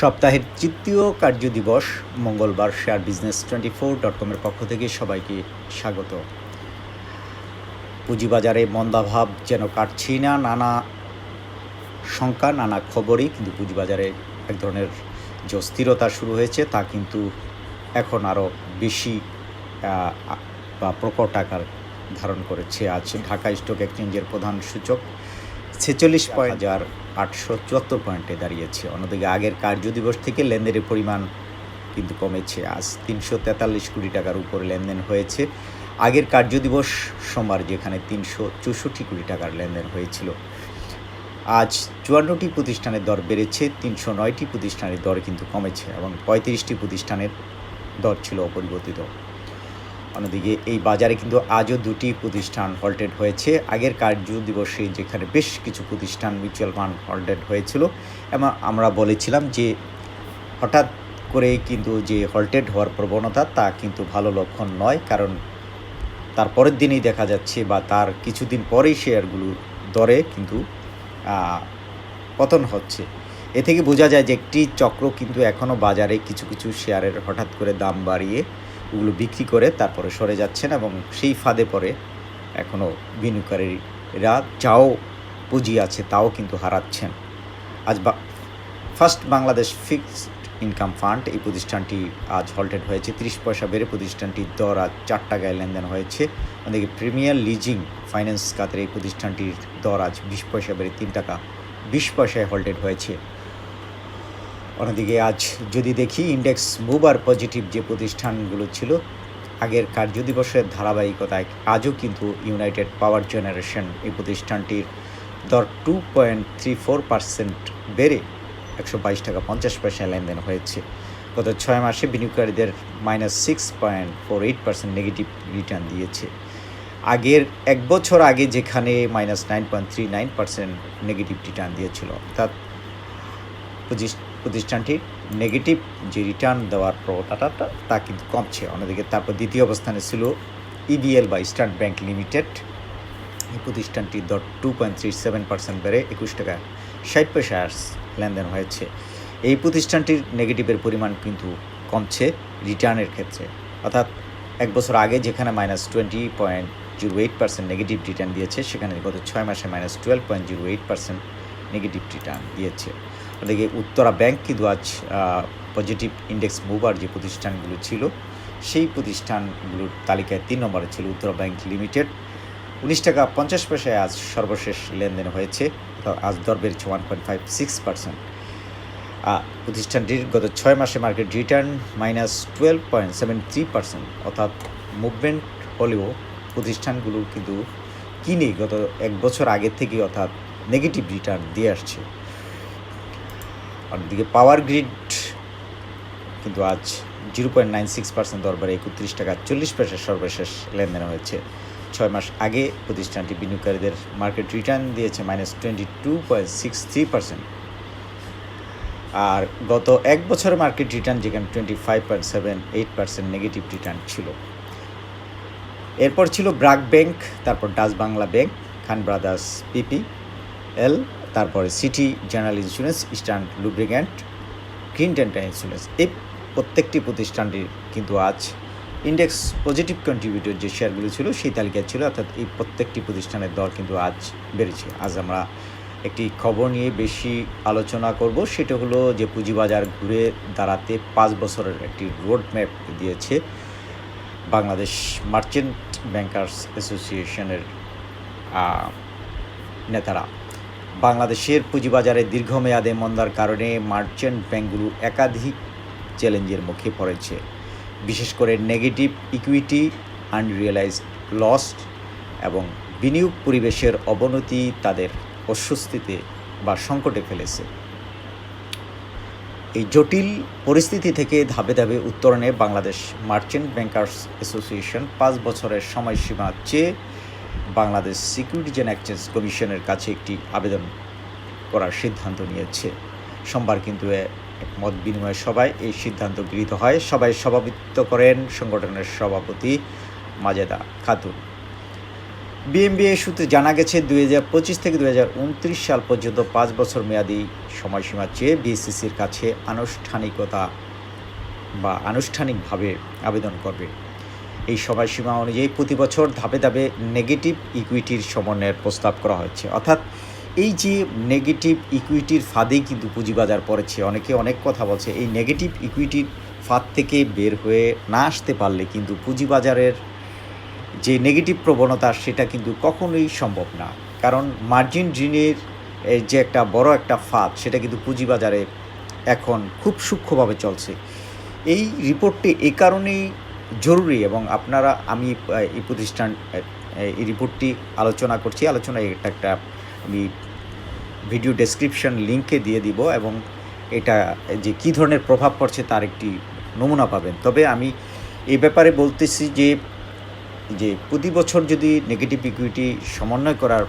সপ্তাহের তৃতীয় কার্য দিবস, মঙ্গলবার share business twenty four dot কমের পক্ষ থেকে সবাইকে স্বাগত। পুঁজিবাজারে মন্দাভাব যেন কাটছেই না, নানা শঙ্কা, নানা খবরই কিন্তু পুঁজিবাজারে এক ধরনের যে অস্থিরতা শুরু হয়েছে তা কিন্তু এখন আরও বেশি বা প্রকট আকার ধারণ করেছে। আজ ঢাকা স্টক এক্সচেঞ্জের প্রধান সূচক ছেচল্লিশ পয়েন্ট হাজার আটশো চুয়াত্তর পয়েন্টে দাঁড়িয়েছে। অন্যদিকে আগের কার্যদিবস থেকে লেনদেনের পরিমাণ কিন্তু কমেছে। আজ তিনশো তেতাল্লিশ কোটি টাকার উপরে লেনদেন হয়েছে। আগের কার্যদিবস সোমবার যেখানে তিনশো চৌষট্টি কোটি টাকার লেনদেন হয়েছিল। আজ চুয়ান্নটি প্রতিষ্ঠানের দর বেড়েছে, তিনশো নয়টি প্রতিষ্ঠানের দর কিন্তু কমেছে এবং পঁয়ত্রিশটি প্রতিষ্ঠানের দর ছিল অপরিবর্তিত। অন্যদিকে এই বাজারে কিন্তু আজও দুটি প্রতিষ্ঠান হল্টেড হয়েছে। আগের কার্য দিবসে যেখানে বেশ কিছু প্রতিষ্ঠান মিউচুয়াল ফান্ড হল্টেড হয়েছিল। এবং আমরা বলেছিলাম যে হঠাৎ করে কিন্তু যে হল্টেড হওয়ার প্রবণতা তা কিন্তু ভালো লক্ষণ নয়। কারণ তার পরের দিনেই দেখা যাচ্ছে বা তার কিছুদিন পরেই শেয়ারগুলো দরে কিন্তু পতন হচ্ছে। এ থেকে বোঝা যায় যে একটি চক্র কিন্তু এখনও বাজারে কিছু কিছু শেয়ারের হঠাৎ করে দাম বাড়িয়ে ওগুলো বিক্রি করে তারপরে সরে যাচ্ছেন এবং সেই ফাঁদে পরে এখনও বিনিয়োগকারীরা যাও পুঁজি আছে তাও কিন্তু হারাচ্ছেন। আজ বা, first Bangladesh fixed income fund এই প্রতিষ্ঠানটি আজ হল্টেড হয়েছে। তিরিশ পয়সা বেড়ে প্রতিষ্ঠানটির দর আজ চার টাকায় লেনদেন হয়েছে। অন্যদিকে প্রিমিয়ার লিজিং ফাইন্যান্স খাতের এই প্রতিষ্ঠানটির দর আজ বিশ পয়সা বেড়ে তিন টাকা বিশ পয়সায় হল্টেড হয়েছে। অন্যদিকে আজ যদি দেখি ইন্ডেক্স মুভার পজিটিভ যে প্রতিষ্ঠানগুলো ছিল, আগের কার্যদিবসের ধারাবাহিকতায় আজও কিন্তু ইউনাইটেড পাওয়ার জেনারেশন এই প্রতিষ্ঠানটির দর two point three four percent বেড়ে একশো বাইশ টাকা পঞ্চাশ পয়সা লেনদেন হয়েছে। গত ছয় মাসে বিনিয়োগকারীদের minus six point four eight percent negative return দিয়েছে। আগের এক বছর আগে যেখানে minus nine point three nine percent negative return দিয়েছিল, অর্থাৎ প্রতিষ্ঠানটির নেগেটিভ যে রিটার্ন দেওয়ার প্রবণতাটা, তা কিন্তু কমছে। অন্যদিকে তারপর দ্বিতীয় অবস্থানে ছিল ইবিএল বা স্টার্ট ব্যাংক লিমিটেড এই প্রতিষ্ঠানটির দর two point three seven percent বেড়ে একুশ টাকা ষাট পয়সা লেনদেন হয়েছে। এই প্রতিষ্ঠানটির নেগেটিভের পরিমাণ কিন্তু কমছে রিটার্নের ক্ষেত্রে। অর্থাৎ এক বছর আগে যেখানে minus twenty point zero eight percent negative return দিয়েছে, সেখানে গত ছয় মাসে minus twelve point zero eight percent negative return দিয়েছে। ওদিকে উত্তরা ব্যাংক কিন্তু আজ পজিটিভ ইন্ডেক্স মুভার যে প্রতিষ্ঠানগুলো ছিল, সেই প্রতিষ্ঠানগুলোর তালিকায় তিন নম্বরে ছিল উত্তরা ব্যাংক লিমিটেড। উনিশ টাকা পঞ্চাশ পয়সায় আজ সর্বশেষ লেনদেন হয়েছে আজ দর বেড়েছে one point five six percent প্রতিষ্ঠানটির গত ছয় মাসে market return minus twelve point seven three percent অর্থাৎ মুভমেন্ট হলেও প্রতিষ্ঠানগুলো কিন্তু কিনে গত এক বছর আগে থেকে অর্থাৎ নেগেটিভ রিটার্ন দিয়ে আসছে। অন্যদিকে পাওয়ার গ্রিড কিন্তু আজ zero point nine six percent দরবারে একত্রিশ টাকা চল্লিশ পয়সা সর্বশেষ লেনদেন হয়েছে। ছয় মাস আগে প্রতিষ্ঠানটি বিনিয়োগকারীদের মার্কেট রিটার্ন দিয়েছে minus twenty two point six three percent আর গত এক বছরের মার্কেট রিটার্ন যেখানে twenty five point seven eight percent negative return ছিল। এরপর ছিল ব্রাক ব্যাংক, তারপর Dutch Bangla bank, Khan brothers PP, L তারপরে city general insurance, eastern lubricant green dental insurance. এই প্রত্যেকটি প্রতিষ্ঠানটির কিন্তু আজ ইন্ডেক্স পজিটিভ কন্ট্রিবিউটর যে শেয়ারগুলো ছিল, সেই তালিকায় ছিল, অর্থাৎ এই প্রত্যেকটি প্রতিষ্ঠানের দর কিন্তু আজ বেড়েছে। আজ আমরা একটি খবর নিয়ে বেশি আলোচনা করব, সেটা হলো যে পুঁজিবাজার ঘুরে দাঁড়াতে পাঁচ বছরের একটি রোড ম্যাপ দিয়েছে বাংলাদেশ মার্চেন্ট ব্যাংকার্স অ্যাসোসিয়েশনের নেতারা। বাংলাদেশের পুঁজিবাজারে দীর্ঘমেয়াদে মন্দার কারণে মার্চেন্ট ব্যাংকগুলো একাধিক চ্যালেঞ্জের মুখে পড়েছে। বিশেষ করে নেগেটিভ ইকুইটি, আনরিয়েলাইজড লস এবং বিনিয়োগ পরিবেশের অবনতি তাদের অস্বস্তিতে বা সংকটে ফেলেছে। এই জটিল পরিস্থিতি থেকে ধাপে ধাপে উত্তরণে বাংলাদেশ মার্চেন্ট ব্যাংকার্স অ্যাসোসিয়েশন পাঁচ বছরের সময়সীমা চেয়ে বাংলাদেশ সিকিউরিটিজ অ্যান্ড এক্সচেঞ্জ কমিশনের কাছে একটি আবেদন করার সিদ্ধান্ত নিয়েছে। সোমবার কিন্তু এক মত বিনিময় সভায় এই সিদ্ধান্ত গৃহীত হয়। সবাই সভাপতিত্ব করেন সংগঠনের সভাপতি মাজেদা খাতুন। বিএমবিএ সূত্রে জানা গেছে, দুই হাজার পঁচিশ থেকে দুই হাজার উনত্রিশ সাল পর্যন্ত পাঁচ বছর মেয়াদি সময়সীমা চেয়ে বিএসসিসির কাছে আনুষ্ঠানিকতা বা আনুষ্ঠানিকভাবে আবেদন করবে। এই সময়সীমা অনুযায়ী প্রতি বছর ধাপে ধাপে নেগেটিভ ইকুইটির সমন্বয়ের প্রস্তাব করা হয়েছে অর্থাৎ এই যে নেগেটিভ ইকুইটির ফাঁদেই কিন্তু পুঁজিবাজার পড়েছে, অনেকে অনেক কথা বলছে, এই নেগেটিভ ইকুইটির ফাঁদ থেকে বের হয়ে না আসতে পারলে কিন্তু পুঁজিবাজারের যে নেগেটিভ প্রবণতা, সেটা কিন্তু কখনোই সম্ভব না। কারণ মার্জিন ঋণের যে একটা বড় একটা ফাঁদ, সেটা কিন্তু পুঁজিবাজারে এখন খুব সূক্ষ্মভাবে চলছে। এই রিপোর্টটি এই কারণেই জরুরি এবং আপনারা, আমি এই প্রতিষ্ঠান এই রিপোর্টটি আলোচনা করছি। আলোচনায় এটা একটা আমি ভিডিও ডেসক্রিপশন লিঙ্কে দিয়ে দিব এবং এটা যে কী ধরনের প্রভাব পড়ছে তার একটি নমুনা পাবেন। তবে আমি এই ব্যাপারে বলতেছি যে যে প্রতি বছর যদি নেগেটিভ ইকুইটি সমন্বয় করার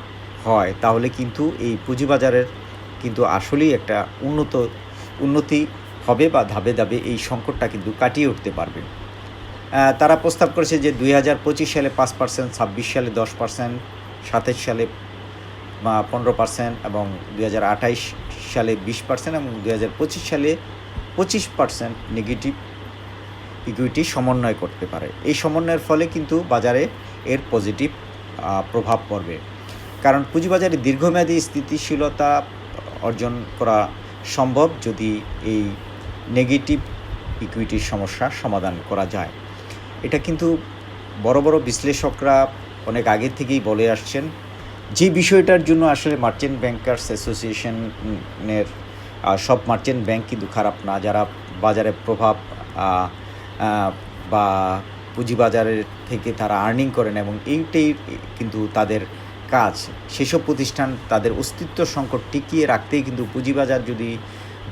হয়, তাহলে কিন্তু এই পুঁজিবাজারের কিন্তু আসলেই একটা উন্নত, উন্নতি হবে বা ধাপে ধাপে এই সংকটটা কিন্তু কাটিয়ে উঠতে পারবে। তারা প্রস্তাব করেছে যে দুই হাজার পঁচিশ সালে পাঁচ পার্সেন্ট, ছাব্বিশ সালে দশ পার্সেন্ট সাতাশ সালে পনেরো পার্সেন্ট এবং দুই হাজার আঠাইশ সালে বিশ পার্সেন্ট এবং দুই হাজার পঁচিশ সালে পঁচিশ পার্সেন্ট নেগেটিভ ইকুইটি সমন্বয় করতে পারে। এই সমন্বয়ের ফলে কিন্তু বাজারে এর পজিটিভ প্রভাব পড়বে। কারণ পুঁজিবাজারে দীর্ঘমেয়াদী স্থিতিশীলতা অর্জন করা সম্ভব যদি এই নেগেটিভ ইকুইটির সমস্যা সমাধান করা যায়। এটা কিন্তু বড় বড় বিশ্লেষকরা অনেক আগে থেকেই বলে আসছেন। যে বিষয়টার জন্য আসলে মার্চেন্ট ব্যাংকার্স অ্যাসোসিয়েশনের সব মার্চেন্ট ব্যাংক কিন্তু খারাপ না। যারা বাজারে প্রভাব বা পুঁজিবাজারের থেকে তারা আর্নিং করেন এবং এইটাই কিন্তু তাদের কাজ। সেসব প্রতিষ্ঠান তাদের অস্তিত্ব সংকট টিকিয়ে রাখতেই কিন্তু পুঁজিবাজার যদি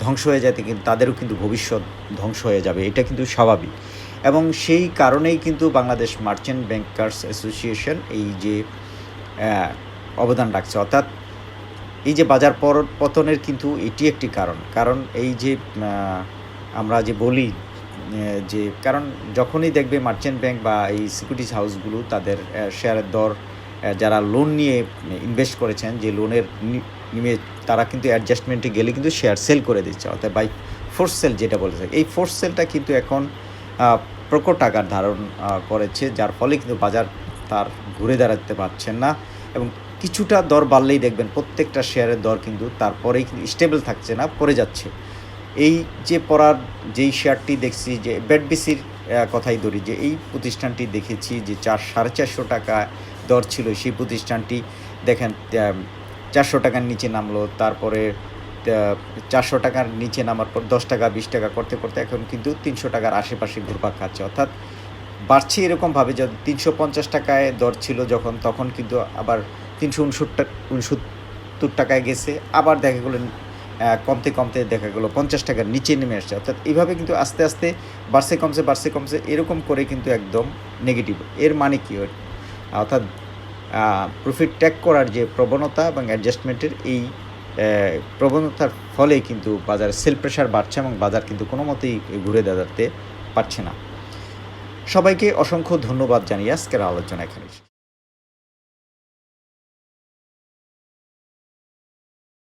ধ্বংস হয়ে যায় কিন্তু তাদেরও কিন্তু ভবিষ্যৎ ধ্বংস হয়ে যাবে। এটা কিন্তু স্বাভাবিক। এবং সেই কারণেই কিন্তু বাংলাদেশ মার্চেন্ট ব্যাংকার্স অ্যাসোসিয়েশন এই যে অবদান রাখছে। অর্থাৎ এই যে বাজার পর, পতনের কিন্তু এটি একটি কারণ। কারণ এই যে আমরা যে বলি যে কারণ যখনই দেখবে মার্চেন্ট ব্যাংক বা এই সিকিউরিটিজ হাউসগুলো তাদের শেয়ারের দর যারা লোন নিয়ে ইনভেস্ট করেছেন, যে লোনের নি- নিমে তারা কিন্তু অ্যাডজাস্টমেন্টে গেলে কিন্তু শেয়ার সেল করে দিচ্ছে। অর্থাৎ বাই ফোর্স সেল যেটা বলেছে এই ফোর্স সেলটা কিন্তু এখন প্রকট আকার ধারণ করেছে, যার ফলে কিন্তু বাজার তার ঘুরে দাঁড়াতে পারছেন না এবং কিছুটা দর বাড়লেই দেখবেন প্রত্যেকটা শেয়ারের দর কিন্তু তারপরেই কিন্তু স্টেবল থাকছে না, পড়ে যাচ্ছে। এই যে পড়ার যেই শেয়ারটি দেখছি যে বেডবিসির কথাই ধরি যে এই প্রতিষ্ঠানটি দেখেছি যে চার, সাড়ে চারশো টাকা দর ছিল, সেই প্রতিষ্ঠানটি দেখেন চারশো টাকার নিচে নামলো, তারপরে চারশো টাকার নিচে নামার পর, দশ টাকা, বিশ টাকা করতে করতে এখন কিন্তু তিনশো টাকার আশেপাশে ঘুরপাক খাচ্ছে। অর্থাৎ বাড়ছে এরকমভাবে যে তিনশো পঞ্চাশ টাকায় দর ছিল যখন, তখন কিন্তু আবার তিনশো উনসত্তর উনসত্তর টাকায় গেছে। আবার দেখা গেলো কমতে কমতে দেখা গেলো পঞ্চাশ টাকার নিচে নেমে আসছে। অর্থাৎ এইভাবে কিন্তু আস্তে আস্তে বাড়ছে, কমছে বাড়ছে, কমছে, এরকম করে কিন্তু একদম নেগেটিভ এর মানে কী? অর্থাৎ প্রফিট ট্যাগ করার যে প্রবণতা এবং অ্যাডজাস্টমেন্টের এই প্রবণতার ফলে কিন্তু বাজারে সেল প্রেশার বাড়ছে এবং বাজার কিন্তু কোনো মতেই ঘুরে দাঁড়াতে পারছে না। সবাইকে অসংখ্য ধন্যবাদ জানিয়ে আজকের আলোচনা এখানে